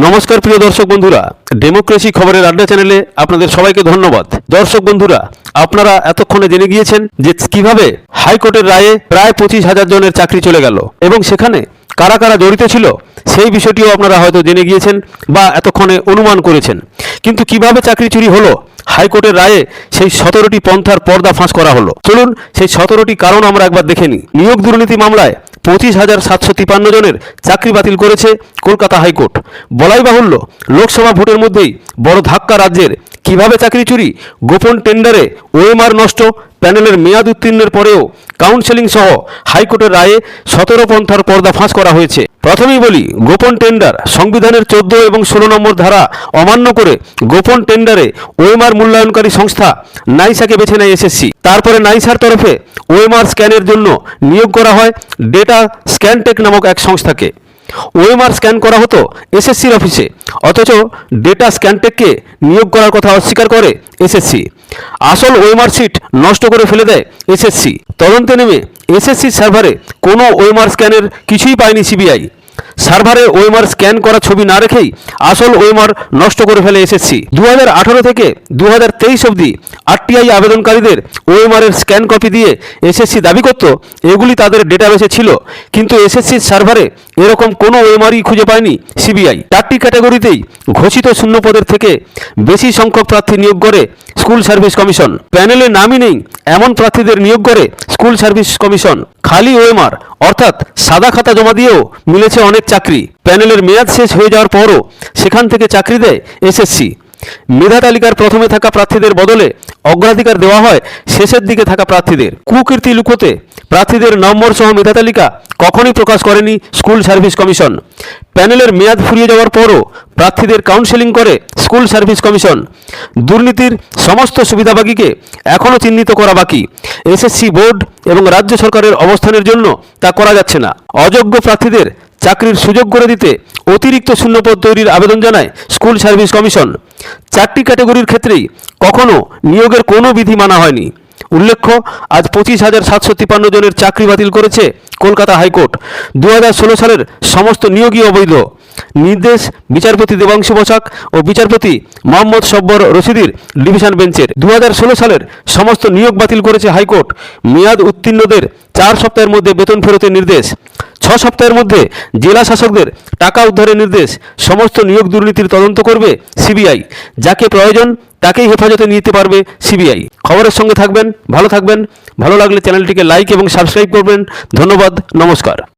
নমস্কার প্রিয় দর্শক বন্ধুরা ডেমোক্রেসি খবরের আড্ডা চ্যানেলে আপনাদের সবাইকে ধন্যবাদ। দর্শক বন্ধুরা, আপনারা এতক্ষণে জেনে গিয়েছেন যে কীভাবে হাইকোর্টের রায়ে প্রায় পঁচিশ হাজার জনের চাকরি চলে গেল এবং সেখানে কারা কারা জড়িত ছিল সেই বিষয়টিও আপনারা হয়তো জেনে গিয়েছেন বা এতক্ষণে অনুমান করেছেন। কিন্তু কীভাবে চাকরি চুরি হলো, হাইকোর্টের রায়ে সেই সতেরোটি পন্থার পর্দা ফাঁস করা হলো? চলুন সেই সতেরোটি কারণ আমরা একবার দেখে নিই। নিয়োগ দুর্নীতি মামলায় পঁচিশ হাজার সাতশো তিপান্ন জনের চাকরি বাতিল করেছে কলকাতা হাইকোর্ট। বলাই বাহুল্য, লোকসভা ভোটের মধ্যেই বড় ধাক্কা রাজ্যের কীভাবে চাকরি চুরি? গোপন টেন্ডারে ওএমআর নষ্ট, প্যানেলের মেয়াদ উত্তীর্ণের পরেও কাউন্সেলিং সহ হাইকোর্টের রায়ে সতেরো পন্থার পর্দা ফাঁস করা হয়েছে। প্রথমেই বলি, গোপন টেন্ডার সংবিধানের চোদ্দ এবং ষোলো নম্বর ধারা অমান্য করে গোপন টেন্ডারে ওএমআর মূল্যায়নকারী সংস্থা নাইসাকে বেছে নেয় এসএসসি। তারপরে নাইসার তরফে ওএমআর স্ক্যানের জন্য নিয়োগ করা হয় ডেটা স্ক্যানটেক নামক এক সংস্থাকে। ওএমআর স্ক্যান করা হতো এসএসসির অফিসে। অথচ ডেটা স্ক্যানটেককে নিয়োগ করার কথা অস্বীকার করে এসএসসি আসল ওয়েমার্কশিট নষ্ট করে ফেলে দেয় এসএসসি তদন্তে নেমে এসএসসি সার্ভারে কোনো ওয়েমার্ক স্ক্যানের কিছুই পায়নি সিবিআই সার্ভারে ওয়েমার স্ক্যান করা ছবি না রেখেই আসল ওএমআর নষ্ট করে ফেলে এসএসসি দু থেকে দু হাজার তেইশ অবধি আরটিআই আবেদনকারীদের ওএমআর এর স্ক্যান কপি দিয়ে এসএসসি দাবি করত এগুলি তাদের ডেটাবেসে ছিল, কিন্তু এসএসসির সার্ভারে এরকম কোনো ওএমআরই খুঁজে পায়নি সিবিআই। চারটি ক্যাটাগরিতেই ঘোষিত শূন্য পদের থেকে বেশি সংখ্যক প্রার্থী নিয়োগ করে স্কুল সার্ভিস কমিশন। প্যানেলে নামই নেই এমন প্রার্থীদের নিয়োগ করে স্কুল সার্ভিস কমিশন, খালি ওএমআর, অর্থাৎ সাদা খাতা জমা দিয়েও মিলেছে অনেক চাকরি। প্যানেলের মেয়াদ শেষ হয়ে যাওয়ার পরও সেখান থেকে চাকরি দেয় এসএসসি। মেধা তালিকার প্রথমে থাকা প্রার্থীদের বদলে অগ্রাধিকার দেওয়া হয় শেষের দিকে থাকা প্রার্থীদের। কুকীর্তি লুকোতে প্রার্থীদের নম্বর সহ মেধা তালিকা কখনই প্রকাশ করেনি স্কুল সার্ভিস কমিশন। প্যানেলের মেয়াদ ফুরিয়ে যাওয়ার পরও প্রার্থীদের কাউন্সেলিং করে স্কুল সার্ভিস কমিশন। দুর্নীতির সমস্ত সুবিধাভাগীকে এখনও চিহ্নিত করা বাকি। এসএসসি বোর্ড এবং রাজ্য সরকারের অবস্থানের জন্য তা করা যাচ্ছে না। অযোগ্য প্রার্থীদের চাকরির সুযোগ করে দিতে অতিরিক্ত শূন্যপদ তৈরির আবেদন জানায় স্কুল সার্ভিস কমিশন। চারটি ক্যাটাগরির ক্ষেত্রেই কখনো নিয়োগের কোনো বিধি মানা হয়নি। উল্লেখ্য, আজ পঁচিশ হাজার সাতশো তিপান্ন জনের চাকরি বাতিল করেছে কলকাতা হাইকোর্ট। দু ষোলো সালের সমস্ত নিয়োগই অবৈধ। নির্দেশ বিচারপতি দেবাংশু বসাক ও বিচারপতি মোহাম্মদ সব্বর রশিদির ডিভিশন বেঞ্চের। দু হাজার ষোলো সালের সমস্ত নিয়োগ বাতিল করেছে হাইকোর্ট। মেয়াদ উত্তীর্ণদের চার সপ্তাহের মধ্যে বেতন ফেরতের নির্দেশ। ছ সপ্তাহের মধ্যে জেলা শাসকদের টাকা উদ্ধারের নির্দেশ সমস্ত নিয়োগ দুর্নীতির তদন্ত করবে সিবিআই। যাকে প্রয়োজন তাকেই হেফাজতে নিতে পারবে সিবিআই। খবরের সঙ্গে থাকবেন, ভালো থাকবেন। ভালো লাগলে চ্যানেলটিকে লাইক এবং সাবস্ক্রাইব করবেন। ধন্যবাদ, নমস্কার।